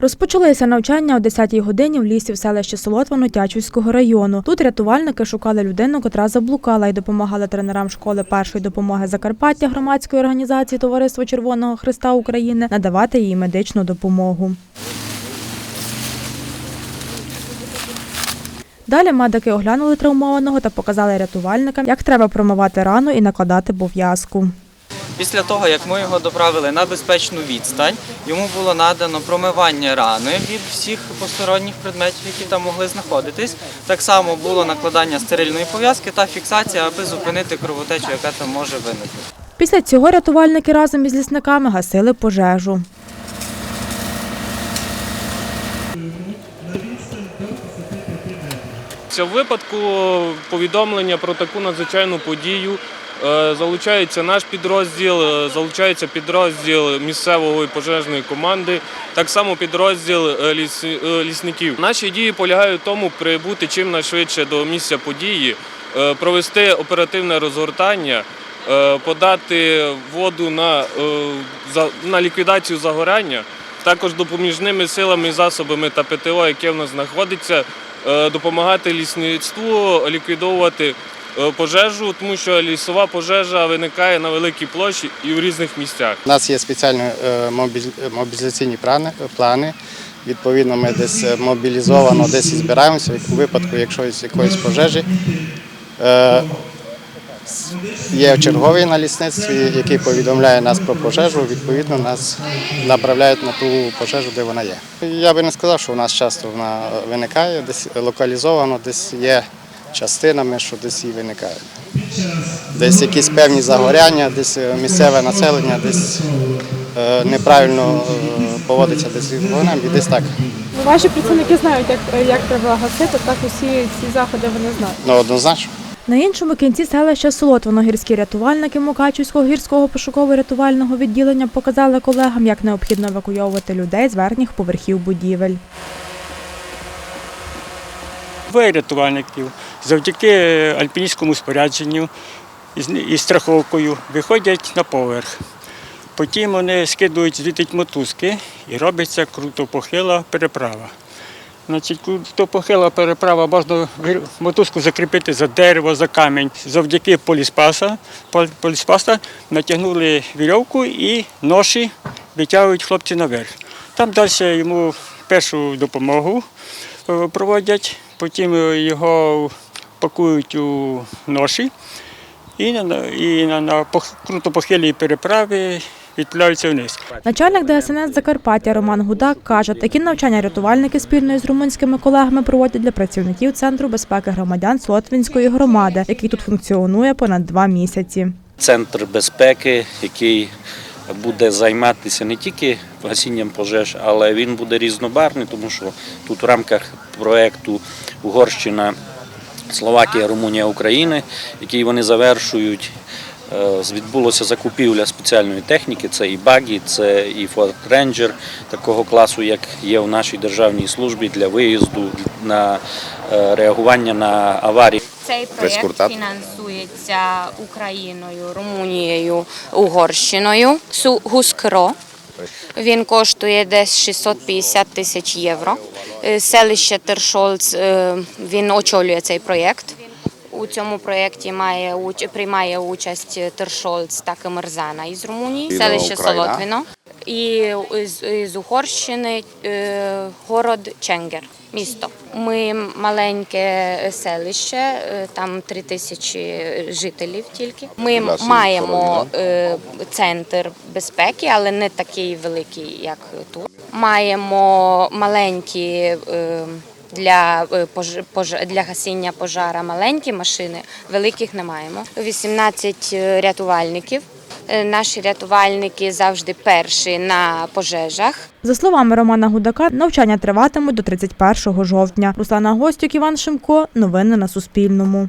Розпочалися навчання о 10-й годині в лісі в селищі Солотвино Тячівського району. Тут рятувальники шукали людину, котра заблукала, і допомагали тренерам школи першої допомоги Закарпаття громадської організації Товариство Червоного Христа України надавати їй медичну допомогу. Далі медики оглянули травмованого та показали рятувальникам, як треба промивати рану і накладати пов'язку. Після того, як ми його доправили на безпечну відстань, йому було надано промивання рани від всіх посторонніх предметів, які там могли знаходитись. Так само було накладання стерильної пов'язки та фіксація, аби зупинити кровотечу, яка там може виникнути. Після цього рятувальники разом із лісниками гасили пожежу. В цьому випадку повідомлення про таку надзвичайну подію залучається наш підрозділ, е, залучається підрозділ місцевої пожежної команди, так само підрозділ е, ліс- е, лісників. Наші дії полягають в тому прибути чим найшвидше до місця події, е, провести оперативне розгортання, е, подати воду на, е, на ліквідацію загорання. Також допоміжними силами, засобами та ПТО, яке в нас знаходиться, е, допомагати лісництву ліквідовувати е, пожежу, тому що лісова пожежа виникає на великій площі і в різних місцях. У нас є спеціальні е, мобілізаційні плани. Відповідно, ми десь е, мобілізовано, десь збираємося у випадку, якщо є якоїсь пожежі. Е, Є черговий на лісництві, який повідомляє нас про пожежу. Відповідно, нас направляють на ту пожежу, де вона є. Я би не сказав, що у нас часто вона виникає, десь локалізовано, десь є частинами, що десь і виникає. Десь якісь певні загоряння, десь е, місцеве населення, десь е, неправильно е, поводиться десь з вогнем і десь так. Ваші працівники знають, як, як треба гасити, так усі ці заходи вони знають. Ну, однозначно. На іншому кінці селища Солотвино гірські рятувальники Мукачівського гірського пошуково-рятувального відділення показали колегам, як необхідно евакуйовувати людей з верхніх поверхів будівель. Двоє рятувальників завдяки альпіністському спорядженню із, із страховкою виходять на поверх. Потім вони скидують звідти мотузки і робиться крутопохила переправа. Значить, крутопохила переправа можна мотузку закріпити за дерево, за камінь. Завдяки поліспаса, поліспаса натягнули вірьовку і ноші витягують хлопці наверх. Там далі йому першу допомогу е, проводять, потім е, його пакують у ноші і на, і на, на пох- крутопохилій переправі відправляються вниз. Начальник ДСНС Закарпаття Роман Гудак каже, такі навчання рятувальники спільно з румунськими колегами проводять для працівників Центру безпеки громадян Солотвинської громади, який тут функціонує понад два місяці. центр безпеки, який буде займатися не тільки гасінням пожеж, але він буде різнобарний, тому що тут в рамках проєкту Угорщина, Словакія, Румунія, Україна, який вони завершують. е, Відбулося закупівля спеціальної техніки, це і багі, це і Ford Ranger такого класу, як є в нашій державній службі для виїзду на е, реагування на аварії. Цей проєкт фінансується Україною, Румунією, Угорщиною. Гускро. Він коштує десь 650 тисяч євро. Е, Селище Тершолц, е, він очолює цей проєкт. У цьому проєкті має приймає участь Тершолц та Кемерзана із Румунії, селище Солотвіно. І з, Угорщини е, город Ченгер, місто. Ми маленьке селище, там три тисячі жителів тільки. Ми маємо центр безпеки, але не такий великий, як тут. Маємо маленькі. е, Для е, для гасіння пожара маленькі машини, великих не маємо. 18 рятувальників. Е, Наші рятувальники завжди перші на пожежах. За словами Романа Гудака, навчання триватимуть до 31 жовтня. Руслана Гостюк, Іван Шимко. Новини на Суспільному.